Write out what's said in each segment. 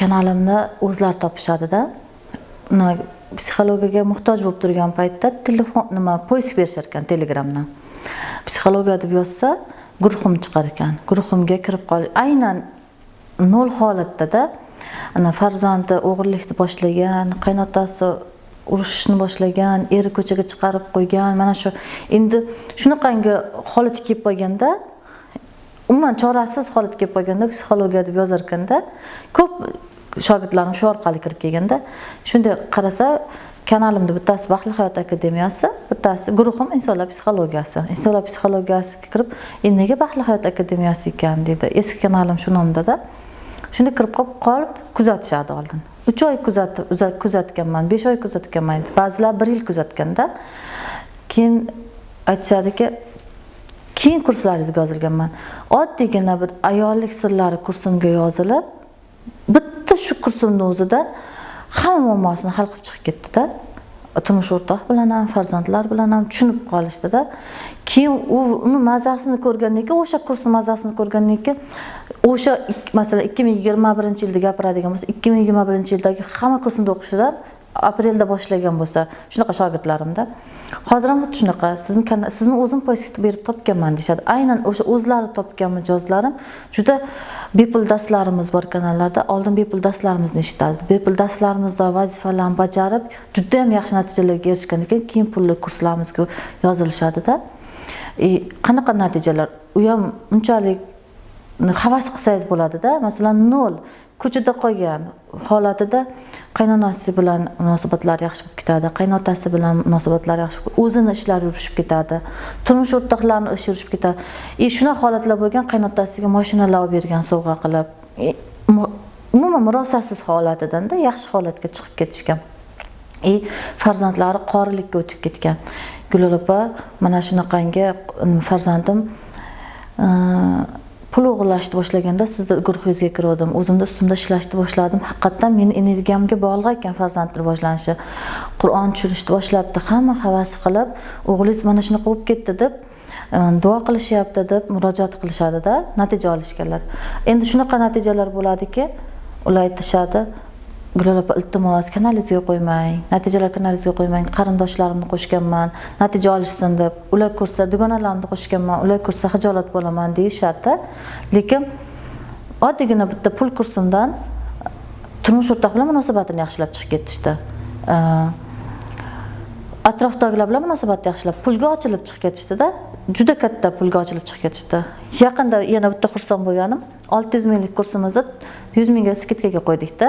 kanalimni o'zlari topishadida. Psixologiyaga muhtoj bo'lib turgan paytda telefon nima poyst berishar ekan telegramdan psixologiya deb yozsa guruhim chiqar ekan. Guruhimga kirib qol aynan nol holatdada ana farzandi o'g'irlikni boshlagan qaynotasi urushishni boshlagan eri ko'chaga chiqarib qo'ygan. Mana shu endi shunaqangi holatga kelib qolganda umuman chorasiz holatga kelib qolganda psixologiya deb yozar ekanda ko'p shogirdlarim shu orqali kirib kelganda shunday qarasa kanalimda bittasi baxtli hayot akademiyasi bittasi guruhim insonlar psixologiyasi. Insonlar psixologiyasiga kirib e nega baxtli hayot akademiyasi ekan? deydi eski kanalim shu nomdada shunda kirib qolib qolib kuzatishadi oldin. Uch oy kuzatib kuzatganman besh oy kuzatganman. Ba'zilar bir yil kuzatganda keyin aytishadiki keyin kurslaringizga yozilganman. Oddiygina bir ayollik sirlari kursimga yozilib bitta shu kursimni o'zida hamma muammosini hal qilib chiqib ketdida. Turmush o'rtoq bilan ham farzandlar bilan ham tushunib qolishdida. Keyin u uni mazasini ko'rgandan keyin o'sha kursni mazasini ko'rgandan keyin o'sha masalan ikki ming yigirma birinchi yilda gapiradigan bo'lsa ikki ming yigirma birinchi yildagi hamma kursimda o'qishida aprelda boshlagan bo'lsa shunaqa shogirdlarimda hozir ham xuddi shunaqa sizni sizni o'zim poyska berib topganman deyishadi. Aynan o'sha o'zlari topgan mijozlarim juda bepul darslarimiz bor kanallarda oldin bepul darslarimizni eshitardi. Bepul darslarimizda vazifalarni bajarib judayam yaxshi natijalarga erishgandan keyin keyin pulli kurslarimizga yozilishadida. И qanaqa natijalar? U ham unchalik havas qilsangiz bo'ladida masalan nol ko'chada qolgan holatida qaynonasi bilan munosabatlari yaxshi bo'lib ketadi qaynotasi bilan munosabatlari yaxshi o'zini ishlari yurishib ketadi turmush o'rtoqlarini ishi yurishib ketadi. И shunaqa holatlar bo'lgan qaynotasiga mashinalar olib bergan sovg'a qilib e, umuman murosasiz holatidanda yaxshi holatga chiqib ketishgan. И farzandlari qorilikka o'tib ketgan. Gulol opa mana shunaqangi farzandim pul o'g'irlashni boshlaganda sizni guruhingizga kirgandim o'zimni ustimda ishlashni boshladim. Haqiqatdan meni energiyamga bog'liq ekan farzandni rivojlanishi qur'on tushirishni boshlabdi hamma havas qilib o'g'lingiz mana shunaqa bo'lib ketdi deb e, duo qilishyapti deb murojaat qilishadida natija olishganlar. Endi shunaqa natijalar bo'ladiki ular aytishadi gulol opa iltimos kanalingizga qo'ymang. Natijalar kanalingizga qo'ymang. Qarindoshlarimni qo'shganman. Natija olishsin deb. Ular ko'rsa dugonalarimni qo'shganman. Ular ko'rsa hijolat bo'laman deyishadi lekin oddiygina bitta pul kursimdan turmush o'rtoq bilan munosabatini yaxshilab chiqib ketishdi. Atrofdagilar bilan munosabatni yaxshilab pulga ochilib chiqib ketishdida juda katta pulga ochilib chiqib ketishdi. Yaqinda yana bitta xursand bo'lganim olti yuz minglik kursimizni yuz mingga skidkaga qo'ydikda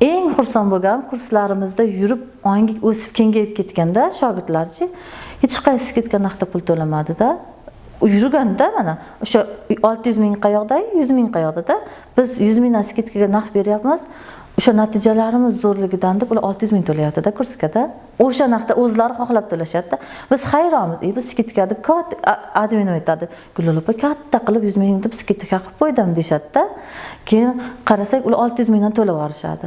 eng xursand bo'lganim kurslarimizda yurib ongi o'sib kengayib ketganda shogirdlarchi hech qaysi skidka narxda pul to'lamadida. Yurganda mana o'sha olti yuz ming qayoqda yuz ming qayoqdada biz yuz mingdan skidkaga narx beryapmiz. O'sha natijalarimiz zo'rligidan deb ular olti yuz ming to'layaptida kurskada o'sha narxda o'zlari xohlab to'lashadida biz hayronmiz e biz skidka deb admin aytadi. Gulol opa katta qilib yuz ming deb skidka qilib qo'ydim deyishadida keyin qarasak ular olti yuz mingdan to'lab yuborishadi.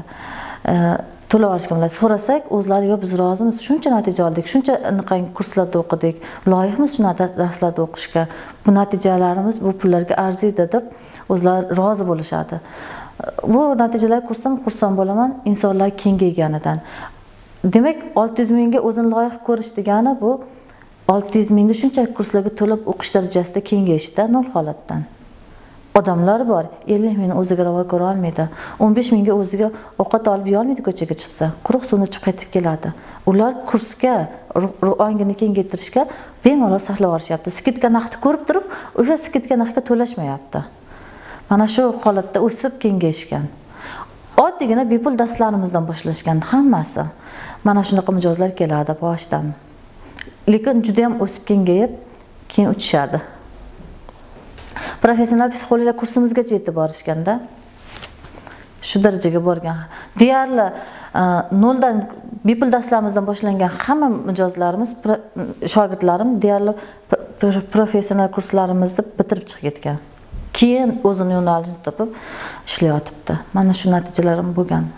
To'lab yuborishgan so'rasak o'zlari yo biz rozimiz shuncha natija oldik shuncha anaqangi kurslarda o'qidik loyiqmiz shunaqa darslarda o'qishga bu natijalarimiz bu pullarga arziydi deb o'zlari rozi bo'lishadi. Bu natijalar ko'rsam xursand bo'laman insonlar kengayganidan demak olti yuz mingga o'zini loyiq ko'rish degani bu olti yuz mingni shunchaki kurslarga to'lab o'qish darajasida kengayishda nol holatdan. Odamlar bor ellik mingni o'ziga ravo ko'ra olmaydi o'n besh mingga o'ziga ovqat olib yeyolmaydi ko'chaga chiqsa quruq suvni ichib qaytib keladi. Ular kursga ongini kengaytirishga bemalol sarflab yuborishyapti. Skidka narxni ko'rib turib o'sha skidka narxga to'lashmayapti. Mana shu holatda o'sib kengayishgan oddiygina bepul darslarimizdan boshlashgan hammasi mana shunaqa mijozlar keladi boshidan lekin juda yam o'sib kengayib keyin uchishadi. Professional psixologlar kursimizgacha yetib borishganda shu darajaga borgan. Deyarli e, noldan bepul darslarimizdan boshlangan hamma mijozlarimiz shogirdlarim deyarli professional kurslarimizni bitirib chiqib ketgan. Keyin o'zini yo'nalishini topib ishlayotibdi mana shu natijalarim bo'lgan